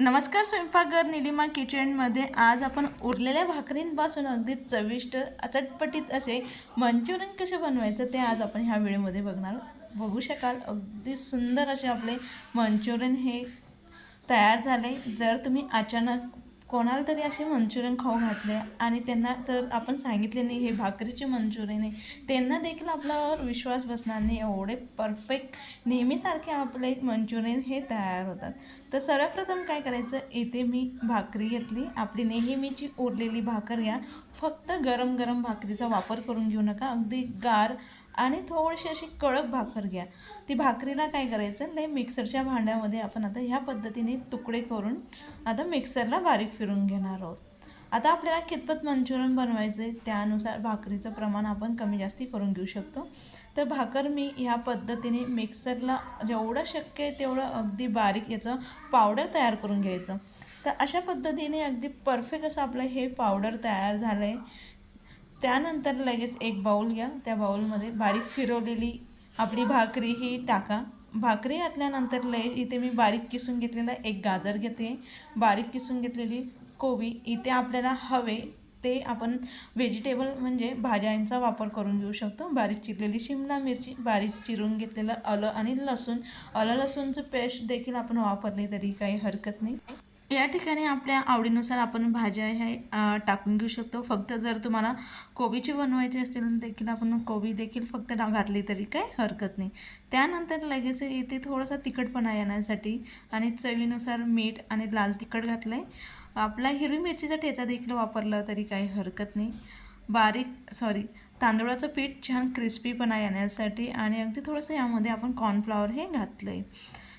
नमस्कार स्वयंपाकघर निलिमा किचनमध्ये आज आपण उरलेल्या भाकरींपासून अगदी चविष्ट चटपटीत असे मंचुरियन कसे बनवायचं ते आज आपण ह्या व्हिडिओमध्ये बघणार बघू शकाल अगदी सुंदर असे आपले मंचुरियन हे तयार झाले. जर तुम्ही अचानक कोणाला तरी असे मंचुरियन खाऊ घातले आणि त्यांना तर आपण सांगितले नाही हे भाकरीचे मंचुरियन आहे. त्यांना देखील आपल्यावर विश्वास बसणार नाही. एवढे परफेक्ट नेहमीसारखे आपले मंचुरियन हे तयार होतात. तर सर्वप्रथम काय करायचं? इथे मी भाकरी घेतली. आपली नेहमीची उरलेली भाकर घ्या फक्त गरम गरम भाकरीचा वापर करून घेऊ नका. अगदी गार आणि थोडीशी अशी कडक भाकर घ्या. ती भाकरीला काय करायचं नाही मिक्सरच्या भांड्यामध्ये आपण आता ह्या पद्धतीने तुकडे करून आता मिक्सरला बारीक फिरून घेणार आहोत. आता आपल्याला कितपत मंचुरियन बनवायचं आहे त्यानुसार भाकरीचं प्रमाण आपण कमी जास्ती करून घेऊ शकतो. तर भाकर मी ह्या पद्धतीने मिक्सरला जेवढं शक्य आहे तेवढं अगदी बारीक याचं पावडर तयार करून घ्यायचं. तर अशा पद्धतीने अगदी परफेक्ट असं आपलं हे पावडर तयार झालं आहे त्यानंतर लगेच एक बाऊल घ्या. त्या बाऊलमध्ये बारीक फिरवलेली आपली भाकरी ही टाका. भाकरी घातल्यानंतर लय इथे मी बारीक किसून घेतलेला एक गाजर घेते. बारीक किसून घेतलेली कोबी इथे आपल्याला हवे ते आपण व्हेजिटेबल म्हणजे भाज्यांचा वापर करून घेऊ शकतो. बारीक चिरलेली शिमला मिरची बारीक चिरून घेतलेलं आलं आणि लसूण. आलं लसूणचं पेस्ट देखील आपण वापरली तरी काही हरकत नाही. या ठिकाणी आपल्या आवडीनुसार आपण भाज्या ह्या टाकून घेऊ शकतो. फक्त जर तुम्हाला कोबीची बनवायची असतील देखील आपण कोबी देखील फक्त घातली तरी काही हरकत नाही. त्यानंतर लगेच इथे थोडासा तिखटपणा येण्यासाठी आणि चवीनुसार मीठ आणि लाल तिखट घातलं आहे आपला हिरवी मिरचीचा ठेचा देखील वापरला तरी काही हरकत नाही. बारीक सॉरी तांदूळाचं पीठ छान क्रिस्पीपणा येण्यासाठी आणि अगदी थोडंसं यामध्ये आपण कॉर्नफ्लॉवर हे घातलं आहे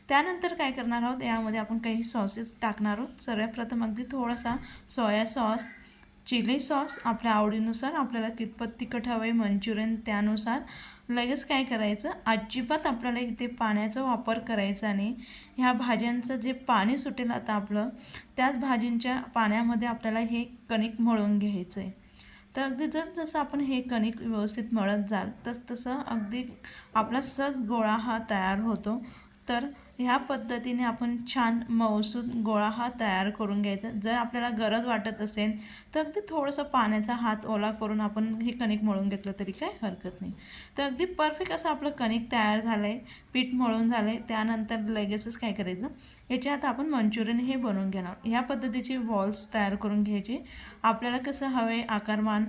त्यानंतर काय करणार आहोत? यामध्ये आपण काही सॉसेस टाकणार आहोत. सर्वप्रथम अगदी थोडासा सोया सॉस चिली सॉस आपल्या आवडीनुसार आपल्याला कितपत तिखट हवं आहे मंचुरियन त्यानुसार. लगेच काय करायचं? अजिबात आपल्याला इथे पाण्याचा वापर करायचा नाही. ह्या भाज्यांचं जे पाणी सुटेल आता आपलं त्याच भाजींच्या पाण्यामध्ये आपल्याला हे कणिक मळून घ्यायचं आहे तर अगदी जर जसं आपण हे कणिक व्यवस्थित मळत जाल तस तसं अगदी आपला सहज गोळा हा तयार होतो. तर ह्या पद्धतीने आपण छान मौसूद गोळा हा तयार करून घ्यायचा. जर आपल्याला गरज वाटत असेल तर अगदी थोडंसं पाण्याचा हात ओला करून आपण हे कणिक मळून घेतलं तरी काय हरकत नाही. तर अगदी परफेक्ट असं आपलं कणिक तयार झालं आहे पीठ मळून झालं आहे त्यानंतर लगेचच काय करायचं? याच्या आता आपण मंचुरियन हे बनवून घेणार. ह्या पद्धतीचे बॉल्स तयार करून घ्यायचे. आपल्याला कसं हवे आकारमान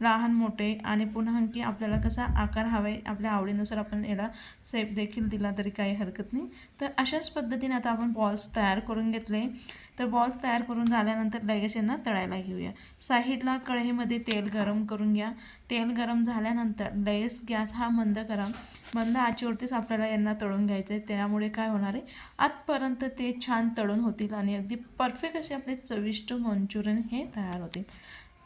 लहान मोठे आणि पुन्हा आणखी आपल्याला कसा आकार हवा आहे आपल्या आवडीनुसार आपण याला सेप देखील दिला तरी काही हरकत नाही. तर अशाच पद्धतीने आता आपण बॉल्स तयार करून घेतले. तर बॉल्स तयार करून झाल्यानंतर लगेच यांना तळायला घेऊया. साईडला कढईमध्ये तेल गरम करून घ्या. तेल गरम झाल्यानंतर लगेच गॅस हा मंद करा. मंद आचेवरतीच आपल्याला यांना तळून घ्यायचं आहे. त्यामुळे काय होणार आहे? आतपर्यंत ते छान तळून होतील आणि अगदी परफेक्ट असे आपले चविष्ट मंचुरियन हे तयार होतील.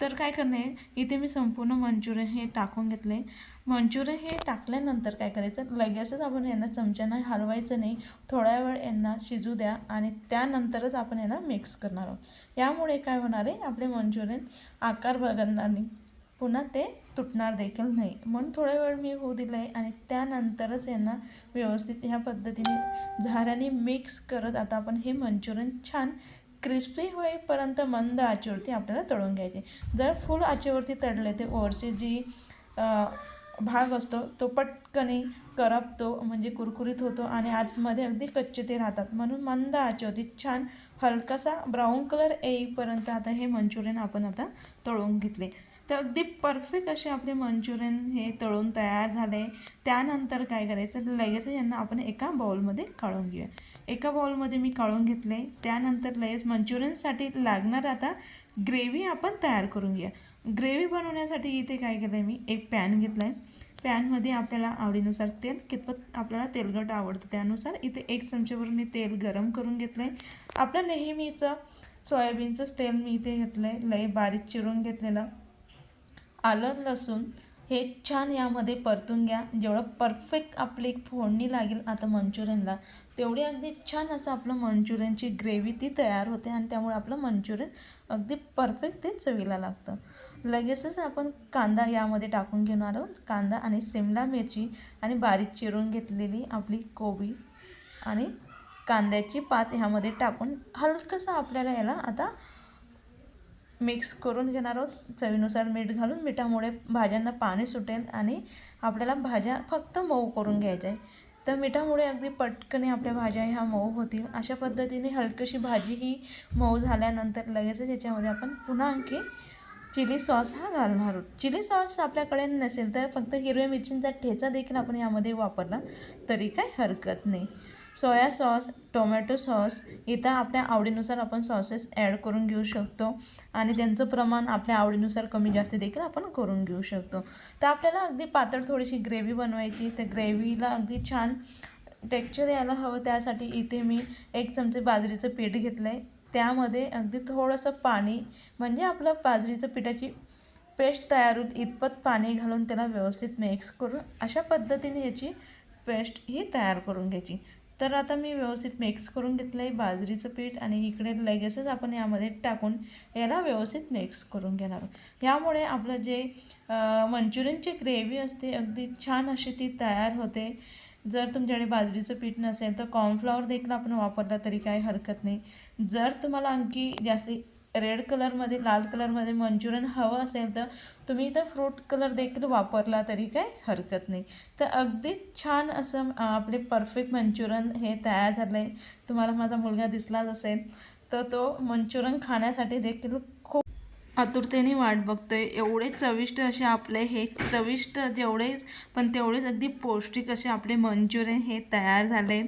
तर काय करणे इथे मी संपूर्ण मंचुरियन हे टाकून घेतले. मंचुरियन हे टाकल्यानंतर काय करायचं लगेचच आपण यांना चमच्यानं हलवायचं नाही. थोड्या वेळ यांना शिजू द्या आणि त्यानंतरच आपण यांना मिक्स करणार आहोत. यामुळे काय होणार आहे आपले मंचुरियन आकार बदलणार नाही. पुन्हा ते तुटणार देखील नाही. म्हणून थोडा वेळ मी होऊ दिलं आहे आणि त्यानंतरच यांना व्यवस्थित ह्या पद्धतीने झाऱ्याने मिक्स करत आता आपण हे मंचुरियन छान क्रिस्पी होईपर्यंत मंद आचेवरती आपल्याला तळून घ्यायचे. जर फुल आचेवरती तळले ते ओरचे जी भाग असतो तो पटकनी करपतो म्हणजे कुरकुरीत होतो आणि आतमध्ये अगदी कच्चे ते राहतात. म्हणून मंद आचेवरती छान हलकासा ब्राऊन कलर येईपर्यंत आता हे मंचुरियन आपण आता तळून घेतले. तर अगदी परफेक्ट असे आपले मंचुरियन हे तळून तयार झाले. त्यानंतर काय करायचं? लगेच यांना आपण एका बाउलमध्ये काढून घेऊया. एका बाउलमध्ये मी काढून घेतले. त्यानंतर लगेच मंचुरियनसाठी लागणार आता ग्रेव्ही आपण तयार करून घ्या ग्रेव्ही बनवण्यासाठी इथे काय केलं आहे मी? एक पॅन घेतला आहे पॅनमध्ये आपल्याला आवडीनुसार तेल कितपत आपल्याला तेलगट आवडतं त्यानुसार इथे एक चमच्यावर मी तेल गरम करून घेतलं आहे आपलं नेहमीचं सोयाबीनचंच तेल मी इथे घेतलं आहे लय बारीक चिरून घेतलेलं. आलं लसूण हे छान यामध्ये परतून घ्या. जेवढं परफेक्ट आपली फोडणी लागेल आता मंचुरियनला तेवढी अगदी छान असं आपलं मंचुरियनची ग्रेव्ही ती तयार होते आणि त्यामुळे आपलं मंचुरियन अगदी परफेक्ट ते चवीला लागतं. लगेचच आपण कांदा यामध्ये टाकून घेणार आहोत. कांदा आणि शिमला मिरची आणि बारीक चिरून घेतलेली आपली कोबी आणि कांद्याची पात ह्यामध्ये टाकून हलकंसं आपल्याला याला आता मिक्स करून घेणार आहोत. चवीनुसार मीठ घालून मिठामुळे भाज्यांना पाणी सुटेल आणि आपल्याला भाज्या फक्त मऊ करून घ्यायच्या आहे तर मिठामुळे अगदी पटकन आपल्या भाज्या ह्या मऊ होतील. अशा पद्धतीने हलकीशी भाजी ही मऊ झाल्यानंतर लगेचच याच्यामध्ये आपण पुन्हा आणखी चिली सॉस हा घालणार आहोत. चिली सॉस आपल्याकडे नसेल तर फक्त हिरव्या मिरचींचा ठेचा देखील आपण यामध्ये वापरला तरी काय हरकत नाही. सोया सॉस टोमॅटो सॉस इथं आपल्या आवडीनुसार आपण सॉसेस ॲड करून घेऊ शकतो. आणि त्यांचं प्रमाण आपल्या आवडीनुसार कमी जास्त देखील आपण करून घेऊ शकतो. तर आपल्याला अगदी पातळ थोडीशी ग्रेव्ही बनवायची तर ग्रेव्हीला अगदी छान टेक्स्चर यायला हवं. त्यासाठी इथे मी एक चमचे बाजरीचं पीठ घेतलं आहे त्यामध्ये अगदी थोडंसं पाणी म्हणजे आपलं बाजरीचं पिठाची पेस्ट तयार होईल इतपत पाणी घालून त्याला व्यवस्थित मिक्स करून अशा पद्धतीने याची पेस्ट ही तयार करून घ्यायची. तर आता मी व्यवस्थित मिक्स करून घेतलं आहे बाजरीचं पीठ आणि इकडे लगेचच आपण यामध्ये टाकून याला व्यवस्थित मिक्स करून घेणार यामुळे आपलं जे मंचुरियनची ग्रेव्ही असते अगदी छान अशी ती तयार होते. जर तुमच्याकडे बाजरीचं पीठ नसेल तर कॉर्नफ्लॉवर देखील आपण वापरला तरी काही हरकत नाही. जर तुम्हाला आणखी जास्ती रेड कलरमध्ये लाल कलरमध्ये मंचुरियन हवं असेल तर तुम्ही इथं फ्रूट कलर देखील वापरला तरी काही हरकत नाही. तर अगदी छान असं आपले परफेक्ट मंचुरियन हे तयार झालं आहे तुम्हाला माझा मुलगा दिसलाच असेल. तर तो मंचुरियन खाण्यासाठी देखील खूप आतुरतेने वाट बघतोय. एवढे चविष्ट असे आपले हे चविष्ट जेवढेच पण तेवढेच अगदी पौष्टिक असे आपले मंचुरियन हे तयार झाले.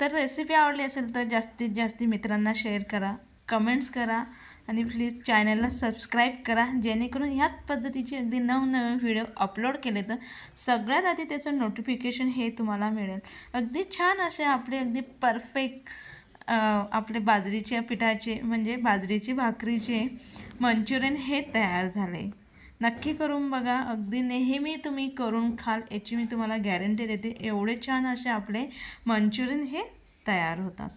तर रेसिपी आवडली असेल तर जास्तीत जास्त मित्रांना शेअर करा. कमेंट्स करा. आणि प्लीज चॅनलला सबस्क्राईब करा जेणेकरून ह्याच पद्धतीचे अगदी नवनवीन व्हिडिओ अपलोड केले तर सगळ्यात आधी त्याचं नोटिफिकेशन हे तुम्हाला मिळेल. अगदी छान असे आपले अगदी परफेक्ट आपले बाजरीच्या पिठाचे म्हणजे बाजरीची भाकरीचे मंचुरियन हे तयार झाले. नक्की करून बघा अगदी नेहमी तुम्ही करून खाल याची मी तुम्हाला गॅरंटी देते एवढे छान असे आपले मंचुरियन हे तयार होतात.